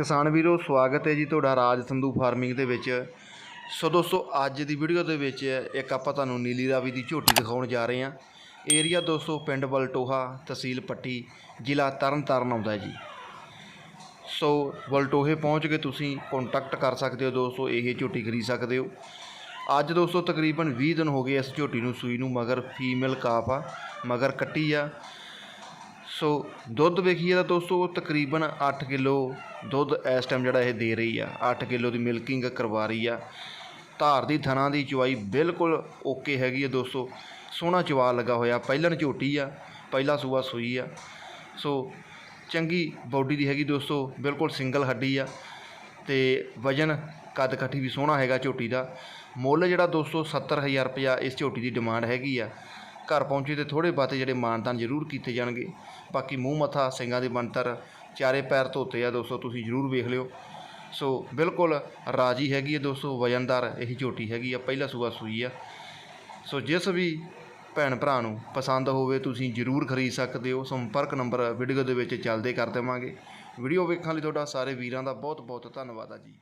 ਕਿਸਾਨ ਵੀਰੋ, ਸਵਾਗਤ ਹੈ ਜੀ ਤੁਹਾਡਾ ਰਾਜ ਸੰਧੂ ਫਾਰਮਿੰਗ ਦੇ ਵਿੱਚ। ਸੋ ਦੋਸਤੋ, ਅੱਜ ਦੀ ਵੀਡੀਓ ਦੇ ਵਿੱਚ ਇੱਕ ਆਪਾਂ ਤੁਹਾਨੂੰ ਨੀਲੀ ਰਾਵੀ ਦੀ ਝੋਟੀ ਦਿਖਾਉਣ ਜਾ ਰਹੇ ਹਾਂ। ਏਰੀਆ ਦੋਸਤੋ, ਪਿੰਡ ਬਲਟੋਹਾ ਤਹਿਸੀਲ ਪੱਟੀ, ਜ਼ਿਲ੍ਹਾ ਤਰਨਤਾਰਨ ਆਉਂਦਾ ਜੀ। ਸੋ ਬਲਟੋਹੇ ਪਹੁੰਚ ਕੇ ਤੁਸੀਂ ਕੰਟੈਕਟ ਕਰ ਸਕਦੇ ਹੋ ਦੋਸਤੋ, ਇਹ ਝੋਟੀ ਖਰੀਦ ਸਕਦੇ ਹੋ। ਅੱਜ ਦੋਸਤੋ ਤਕਰੀਬਨ 20 ਦਿਨ ਹੋ ਗਏ ਇਸ ਝੋਟੀ ਨੂੰ ਸੂਈ ਨੂੰ, ਮਗਰ ਫੀਮੇਲ ਕਾਫ ਆ, ਮਗਰ ਕੱਟੀ ਆ। ਸੋ ਦੁੱਧ ਵੇਖੀਏ ਤਾਂ ਦੋਸਤੋ ਤਕਰੀਬਨ 8 ਕਿਲੋ ਦੁੱਧ ਇਸ ਟਾਈਮ ਜਿਹੜਾ ਇਹ ਦੇ ਰਹੀ ਆ। 8 ਕਿਲੋ ਦੀ ਮਿਲਕਿੰਗ ਕਰਵਾ ਰਹੀ ਆ। ਧਾਰ ਦੀ, ਥਣਾ ਦੀ ਚਵਾਈ ਬਿਲਕੁਲ ਓਕੇ ਹੈਗੀ ਆ ਦੋਸਤੋ। ਸੋਹਣਾ ਚਵਾ ਲੱਗਾ ਹੋਇਆ। ਪਹਿਲਣ ਝੋਟੀ ਆ, ਪਹਿਲਾ ਸੂਆ ਸੂਈ ਆ। ਸੋ ਚੰਗੀ ਬਾਡੀ ਦੀ ਹੈਗੀ ਦੋਸਤੋ, ਬਿਲਕੁਲ ਸਿੰਗਲ ਹੱਡੀ ਆ। ਤੇ ਵਜਨ ਕੱਦ ਕਾਠੀ ਵੀ ਸੋਹਣਾ ਹੈਗਾ ਝੋਟੀ ਦਾ। ਮੁੱਲ ਜਿਹੜਾ ਦੋਸਤੋ 70000 ਰੁਪਇਆ ਇਸ ਝੋਟੀ ਦੀ ਡਿਮਾਂਡ ਹੈਗੀ ਆ। ਘਰ ਪਹੁੰਚੇ ਤੇ ਥੋੜੇ ਬਾਤੇ ਜਿਹੜੇ ਮਾਨਤਾਨ ਜ਼ਰੂਰ ਕੀਤੇ ਜਾਣਗੇ। ਬਾਕੀ ਮੂੰਹ ਮੱਥਾ ਸਿੰਘਾਂ ਦੇ ਬੰਤਰ ਚਾਰੇ ਪੈਰ ਧੋਤੇ ਆ ਦੋਸਤੋ, ਤੁਸੀਂ ਜ਼ਰੂਰ ਵੇਖ ਲਿਓ। ਸੋ ਬਿਲਕੁਲ ਰਾਜੀ ਹੈਗੀ ਹੈ ਦੋਸਤੋ, ਵਜਨਦਾਰ ਇਹੀ ਝੋਟੀ ਹੈਗੀ ਆ, ਪਹਿਲਾ ਸੂਆ ਸੂਈ ਆ। ਸੋ ਜਿਸ ਵੀ ਭੈਣ ਭਰਾ ਨੂੰ ਪਸੰਦ ਹੋਵੇ, ਤੁਸੀਂ ਜ਼ਰੂਰ ਖਰੀਦ ਸਕਦੇ ਹੋ। ਸੰਪਰਕ ਨੰਬਰ ਵੀਡੀਓ ਦੇ ਵਿੱਚ ਚੱਲਦੇ ਕਰ ਦੇਵਾਂਗੇ। ਵੀਡੀਓ ਵੇਖਣ ਲਈ ਤੁਹਾਡਾ ਸਾਰੇ ਵੀਰਾਂ ਦਾ ਬਹੁਤ ਬਹੁਤ ਧੰਨਵਾਦ ਆ ਜੀ।